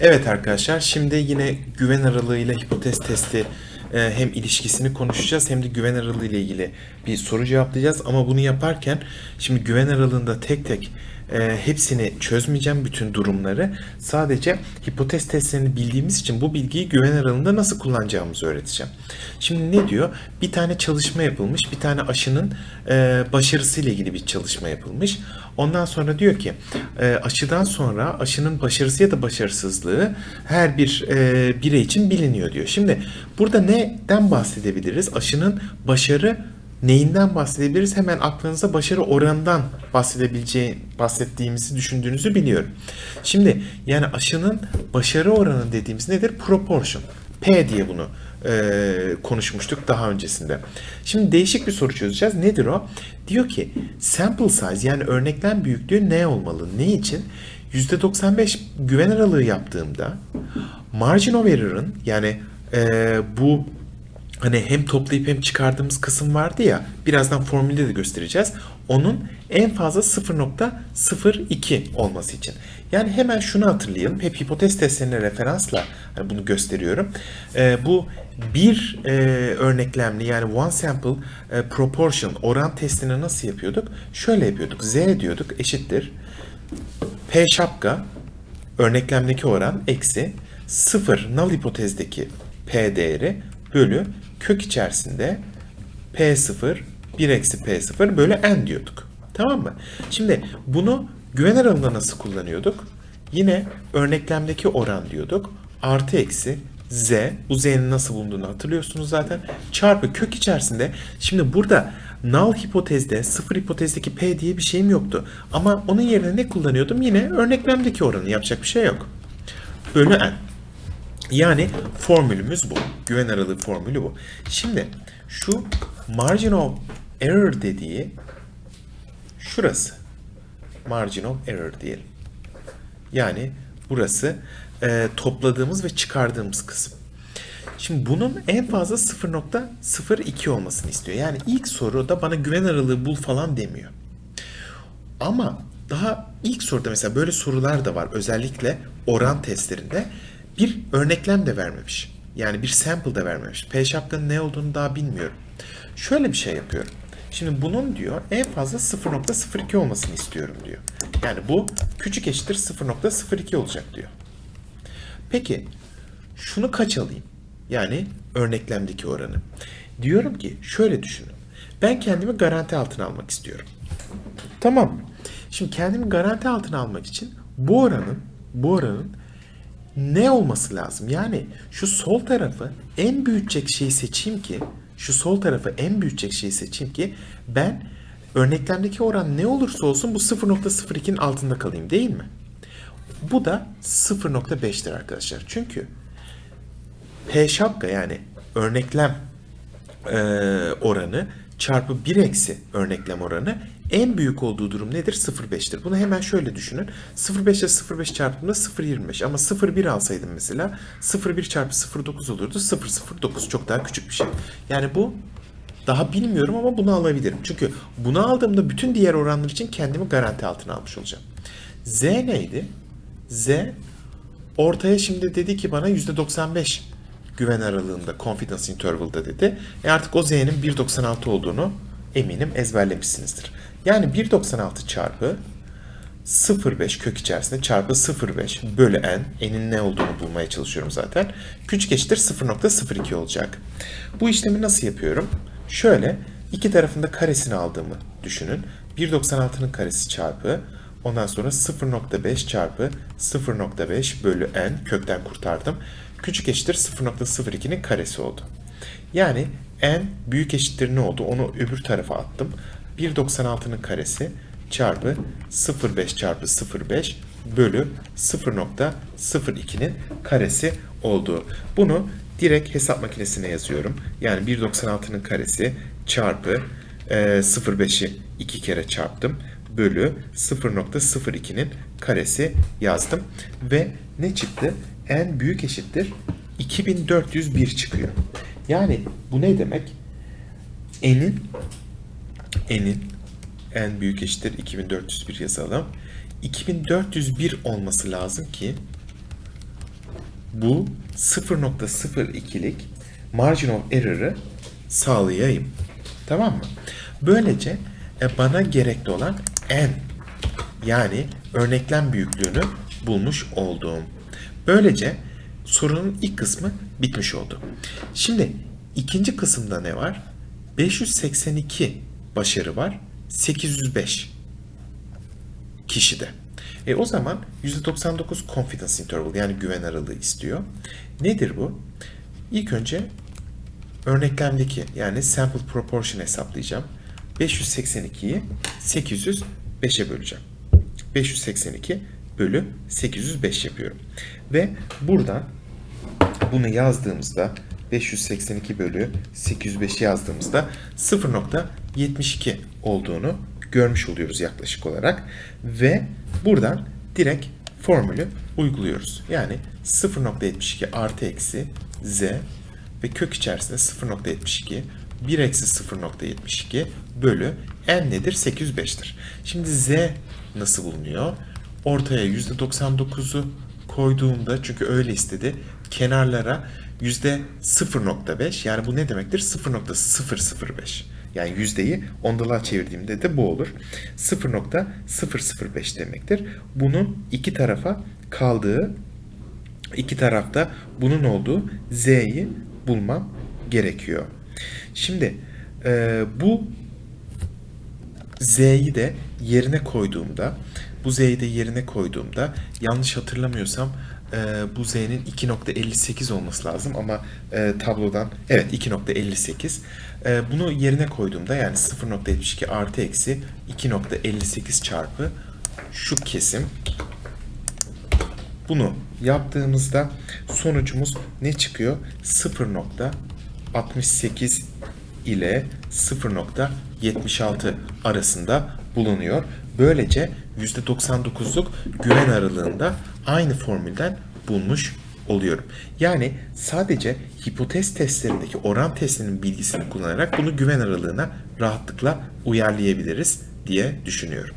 Evet arkadaşlar şimdi yine güven aralığı ile hipotez testi e, hem ilişkisini konuşacağız hem de güven aralığı ile ilgili bir soru cevaplayacağız. Ama bunu yaparken şimdi güven aralığında tek tek e, hepsini çözmeyeceğim bütün durumları. Sadece hipotez testlerini bildiğimiz için bu bilgiyi güven aralığında nasıl kullanacağımızı öğreteceğim. Şimdi ne diyor? Bir tane çalışma yapılmış. Bir tane aşının e, başarısıyla ilgili bir çalışma yapılmış. Ondan sonra diyor ki e, aşıdan sonra aşının başarısı ya da başarısızlığı her bir e, birey için biliniyor diyor. Şimdi burada neden bahsedebiliriz? Aşının başarı neyinden bahsedebiliriz? Hemen aklınıza başarı oranından bahsedebileceği, bahsettiğimizi düşündüğünüzü biliyorum. Şimdi yani aşının başarı oranı dediğimiz nedir? Proportion. P diye bunu e, konuşmuştuk daha öncesinde. Şimdi değişik bir soru çözeceğiz. Nedir o? Diyor ki sample size yani örneklem büyüklüğü ne olmalı? Ne için? %95 güven aralığı yaptığımda margin of error'ın yani e, bu hani hem toplayıp hem çıkardığımız kısım vardı ya birazdan formülde de göstereceğiz. Onun en fazla 0.02 olması için. Yani hemen şunu hatırlayalım. Hep hipotez testlerine referansla hani bunu gösteriyorum. Ee, bu bir e, örneklemli yani one sample e, proportion oran testini nasıl yapıyorduk? Şöyle yapıyorduk. Z diyorduk eşittir. P şapka örneklemdeki oran eksi 0 null hipotezdeki P değeri bölü kök içerisinde P0 1 eksi P0 bölü N diyorduk. Tamam mı? Şimdi bunu güven aralığında nasıl kullanıyorduk? Yine örneklemdeki oran diyorduk. Artı eksi Z, bu Z'nin nasıl bulunduğunu hatırlıyorsunuz zaten. Çarpı kök içerisinde. Şimdi burada null hipotezde, sıfır hipotezdeki P diye bir şeyim yoktu. Ama onun yerine ne kullanıyordum? Yine örneklemdeki oranı yapacak bir şey yok. Bölü N. Yani formülümüz bu. Güven aralığı formülü bu. Şimdi şu margin of error dediği şurası. Margin of error diyelim. Yani burası e, topladığımız ve çıkardığımız kısım. Şimdi bunun en fazla 0.02 olmasını istiyor. Yani ilk soruda bana güven aralığı bul falan demiyor. Ama daha ilk soruda mesela böyle sorular da var. Özellikle oran testlerinde bir örneklem de vermemiş. Yani bir sample de vermemiş. P şapkanın ne olduğunu daha bilmiyorum. Şöyle bir şey yapıyorum. Şimdi bunun diyor en fazla 0.02 olmasını istiyorum diyor. Yani bu küçük eşittir 0.02 olacak diyor. Peki şunu kaç alayım? Yani örneklemdeki oranı. Diyorum ki şöyle düşünün. Ben kendimi garanti altına almak istiyorum. Tamam. Şimdi kendimi garanti altına almak için bu oranın bu oranın ne olması lazım? Yani şu sol tarafı en büyütecek şeyi seçeyim ki şu sol tarafı en büyütecek şeyi seçeyim ki ben örneklemdeki oran ne olursa olsun bu 0.02'nin altında kalayım değil mi? Bu da 0.5'tir arkadaşlar. Çünkü P şapka yani örneklem e, oranı çarpı 1 eksi örneklem oranı en büyük olduğu durum nedir? 0.5'tir. Bunu hemen şöyle düşünün. 0.5 ile 0.5 çarptığımda 0.25 ama 0.1 alsaydım mesela 0.1 çarpı 0.9 olurdu. 0.09 çok daha küçük bir şey. Yani bu daha bilmiyorum ama bunu alabilirim. Çünkü bunu aldığımda bütün diğer oranlar için kendimi garanti altına almış olacağım. Z neydi? Z ortaya şimdi dedi ki bana %95 güven aralığında confidence interval'da dedi. E artık o Z'nin 1.96 olduğunu eminim ezberlemişsinizdir. Yani 1.96 çarpı 0.5 kök içerisinde çarpı 0.5 bölü n. n'in ne olduğunu bulmaya çalışıyorum zaten. Küçük eşittir 0.02 olacak. Bu işlemi nasıl yapıyorum? Şöyle iki tarafında karesini aldığımı düşünün. 1.96'nın karesi çarpı ondan sonra 0.5 çarpı 0.5 bölü n kökten kurtardım. Küçük eşittir 0.02'nin karesi oldu. Yani n büyük eşittir ne oldu? Onu öbür tarafa attım. 1.96'nın karesi çarpı 0.5 çarpı 0.5 bölü 0.02'nin karesi oldu. Bunu direkt hesap makinesine yazıyorum. Yani 1.96'nın karesi çarpı e, 0.5'i iki kere çarptım bölü 0.02'nin karesi yazdım. Ve ne çıktı? n büyük eşittir 2401 çıkıyor. Yani bu ne demek? n'in n'in en büyük eşittir 2401 yazalım. 2401 olması lazım ki bu 0.02'lik margin of error'ı sağlayayım. Tamam mı? Böylece e, bana gerekli olan n yani örneklem büyüklüğünü bulmuş oldum. Böylece sorunun ilk kısmı bitmiş oldu. Şimdi ikinci kısımda ne var? 582 başarı var. 805 kişide. E o zaman %99 confidence interval yani güven aralığı istiyor. Nedir bu? İlk önce örneklemdeki yani sample proportion hesaplayacağım. 582'yi 805'e böleceğim. 582 bölü 805 yapıyorum. Ve buradan bunu yazdığımızda 582 bölü 805 yazdığımızda 0.72 olduğunu görmüş oluyoruz yaklaşık olarak. Ve buradan direkt formülü uyguluyoruz. Yani 0.72 artı eksi z ve kök içerisinde 0.72 1 eksi 0.72 bölü n nedir? 805'tir. Şimdi z nasıl bulunuyor? Ortaya %99'u koyduğumda çünkü öyle istedi. Kenarlara %0.5 yani bu ne demektir? 0.005 yani yüzdeyi ondalığa çevirdiğimde de bu olur. 0.005 demektir. Bunun iki tarafa kaldığı iki tarafta bunun olduğu z'yi bulmam gerekiyor. Şimdi e, bu z'yi de yerine koyduğumda bu z'yi de yerine koyduğumda yanlış hatırlamıyorsam e, bu z'nin 2.58 olması lazım ama e, tablodan evet 2.58 e, bunu yerine koyduğumda yani 0.72 artı eksi 2.58 çarpı şu kesim bunu yaptığımızda sonucumuz ne çıkıyor? 0.68 ile 0.76 arasında bulunuyor. Böylece %99'luk güven aralığında aynı formülden bulmuş oluyorum. Yani sadece hipotez testlerindeki oran testinin bilgisini kullanarak bunu güven aralığına rahatlıkla uyarlayabiliriz diye düşünüyorum.